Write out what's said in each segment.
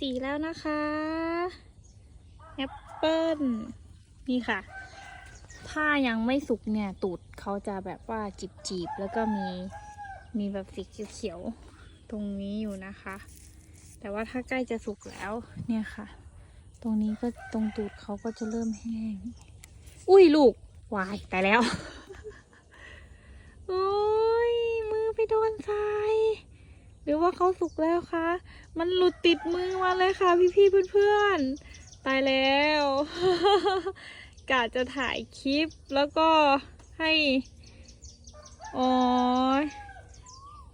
สีแล้วนะคะแอปเปิ้ลนี่ค่ะ ถ้ายังไม่สุกเนี่ยตูดเขาจะแบบว่าจีบๆแล้วก็มีมีแบบสีเขียวๆตรงนี้อยู่นะคะ แต่ว่าถ้าใกล้จะสุกแล้วเนี่ยค่ะ ตรงนี้ก็ตรงตูดเขาก็จะเริ่มแห้ง อุ้ยลูกวายตายแล้ว โอ้ยมือไปโดนทราย รือว่าเขาสุกแล้วคะ มันหลุดติดมือมาเลยค่ะพี่ๆเพื่อนๆ ตายแล้วกะจะถ่ายคลิปแล้วก็ให้โอ้ย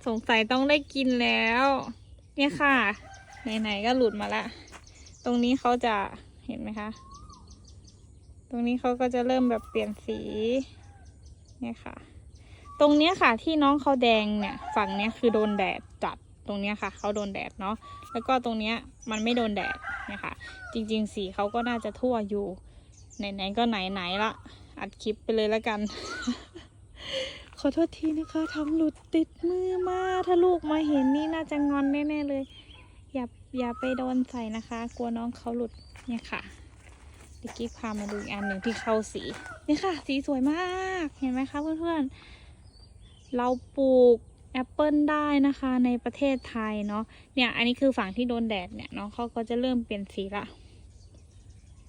สงสัยต้องได้กินแล้ว เนี่ยค่ะ ไหนๆก็หลุดมาละ ตรงนี้เขาจะเห็นไหมคะ ตรงนี้เขาก็จะเริ่มแบบเปลี่ยนสี เนี่ยค่ะ ตรงเนี้ยค่ะที่น้องเขาแดงเนี่ย ฝั่งเนี้ยคือโดนแดดจัด ตรงเนี้ยค่ะเขาโดนแดดเนาะแล้วก็ตรงเนี้ยมันไม่โดนแดดเนี่ยค่ะ จริงๆ สีเขาก็น่าจะทั่วอยู่ไหนๆก็ไหนๆละอัดคลิปไปเลยแล้วกัน ขอโทษทีนะคะทำหลุดติดมือมาถ้าลูกมาเห็นนี่น่าจะงอนแน่ๆเลย อย่าอย่าไปโดนใส่นะคะ กลัวน้องเขาหลุดเนี่ยค่ะเดี๋ยวกิ๊กพามาดูอีกอันหนึ่งที่เข้าสีนี่ค่ะ สีสวยมากเห็นไหมคะเพื่อนๆเราปลูก แอปเปิลได้นะคะในประเทศไทยเนาะเนี่ยอันนี้คือฝั่งที่โดนแดดเนี่ยเน้องเขาก็จะเริ่มเปลี่ยนสีละ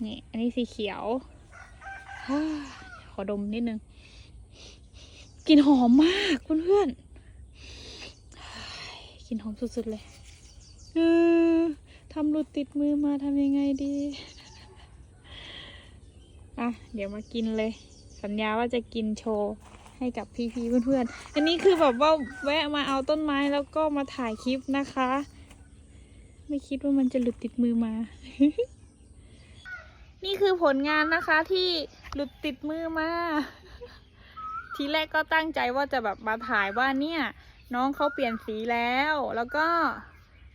นี่อันนี้สีเขียวขอดมนิดนึงกลิ่นหอมมากเพื่อนๆกลิ่นหอมสุดๆเลยเออทำหลุดติดมือมาทำยังไงดีอะเดี๋ยวมากินเลย สัญญาว่าจะกินโชว์ ให้กับพี่ๆเพื่อนๆ อันนี้คือแบบว่าแวะมาเอาต้นไม้แล้วก็มาถ่ายคลิปนะคะ ไม่คิดว่ามันจะหลุดติดมือมา นี่คือผลงานนะคะที่หลุดติดมือมา ทีแรกก็ตั้งใจว่าจะแบบมาถ่ายว่าเนี่ย น้องเขาเปลี่ยนสีแล้ว แล้วก็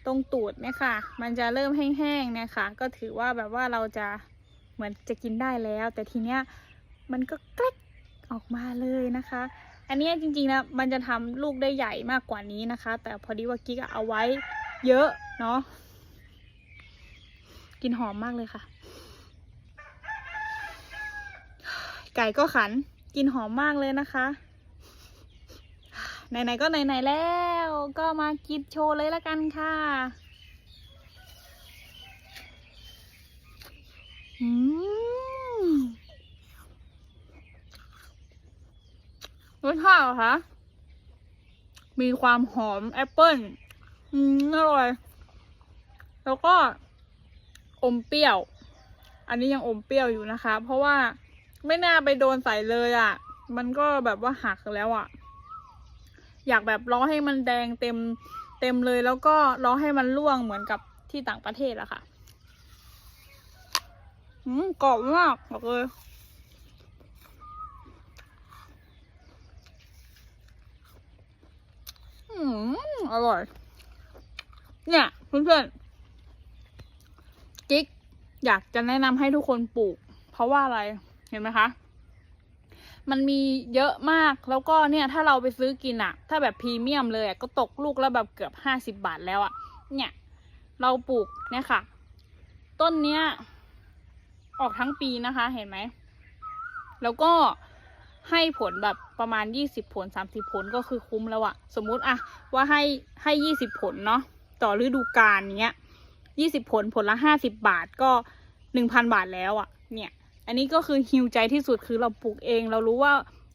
ตรงตูดเนี่ยค่ะ มันจะเริ่มแห้งๆเนี่ยค่ะ ก็ถือว่าแบบว่าเราจะเหมือนจะกินได้แล้ว แต่ทีเนี้ยมันก็แกล้ก ออกมาเลยนะคะ อันนี้จริงๆนะมันจะทำลูกได้ใหญ่มากกว่านี้นะคะ แต่พอดีว่ากิ๊กเอาไว้เยอะเนาะกินหอมมากเลยค่ะ ไก่ก็ขันกินหอมมากเลยนะคะไหนๆก็ไหนๆแล้ว ก็มากินโชว์เลยละกันค่ะอืม รสชาติเหรอคะมีความหอมแอปเปิ้ลอืมอร่อย แล้วก็อมเปรี้ยว อันนี้ยังอมเปรี้ยวอยู่นะคะ เพราะว่าไม่น่าไปโดนใส่เลยอะ่ะ มันก็แบบว่าหักแล้วอะ่ะ อยากแบบรอให้มันแดงเต็มเต็มเลยแล้วก็รอให้มันร่วงเหมือนกับที่ต่างประเทศอะค่ะ อืมกรอบมากบอกเลย อร่อย เนี่ยเพื่อนๆกิ๊กอยากจะแนะนำให้ทุกคนปลูก เพราะว่าอะไรเห็นไหมคะมันมีเยอะมากแล้วก็เนี่ยถ้าเราไปซื้อกินอะถ้าแบบพรีเมียมเลยก็ตกลูกแล้วแบบเกือบห้าสิบบาทแล้วอะเนี่ย เราปลูกเนี่ยค่ะ ต้นเนี้ย ออกทั้งปีนะคะ เห็นไหม แล้วก็ ให้ผลแบบประมาณยี่สิบผลสามสิบผลก็คือคุ้มแล้วอะสมมุติอะว่าให้ให้ยี่สิบผลเนาะต่อฤดูกาลเนี้ยยี่สิบผลผลละห้าสิบบาทก็หนึ่งพันบาทแล้วอะเนี่ย อันนี้ก็คือฮิวใจที่สุดคือเราปลูกเอง เรารู้ว่า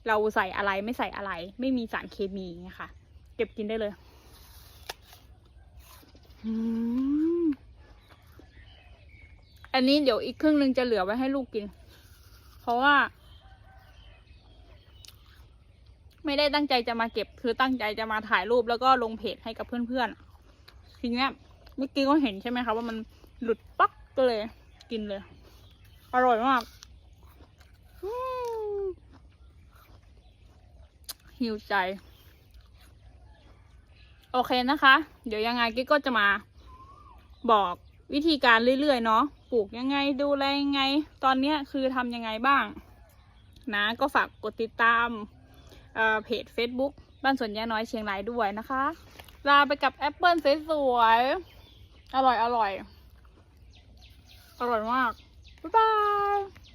เราใส่อะไรไม่ใส่อะไร ไม่มีสารเคมีไงค่ะเก็บกินได้เลยอันนี้เดี๋ยวอีกครึ่งหนึ่งจะเหลือไว้ให้ลูกกิน เพราะว่า ไม่ได้ตั้งใจจะมาเก็บคือตั้งใจจะมาถ่ายรูปแล้วก็ลงเพจให้กับเพื่อนๆทีเนี้ยเมื่อกี้ก็เห็นใช่ไหมคะว่ามันหลุดปั๊ก็เลย กินเลย อร่อยมากหิวใจ โอเคนะคะ เดี๋ยวยังไงกิ๊กก็จะมาบอกวิธีการเรื่อยๆเนาะปลูกยังไงดูแลยังไง ตอนเนี้ยคือทำยังไงบ้าง นะก็ฝากกดติดตาม เพจ Facebook บ้านสวนยาน้อยเชียงรายด้วยนะคะ ลาไปกับแอปเปิลสวยๆอร่อยอร่อย อร่อยมาก บ๊ายบาย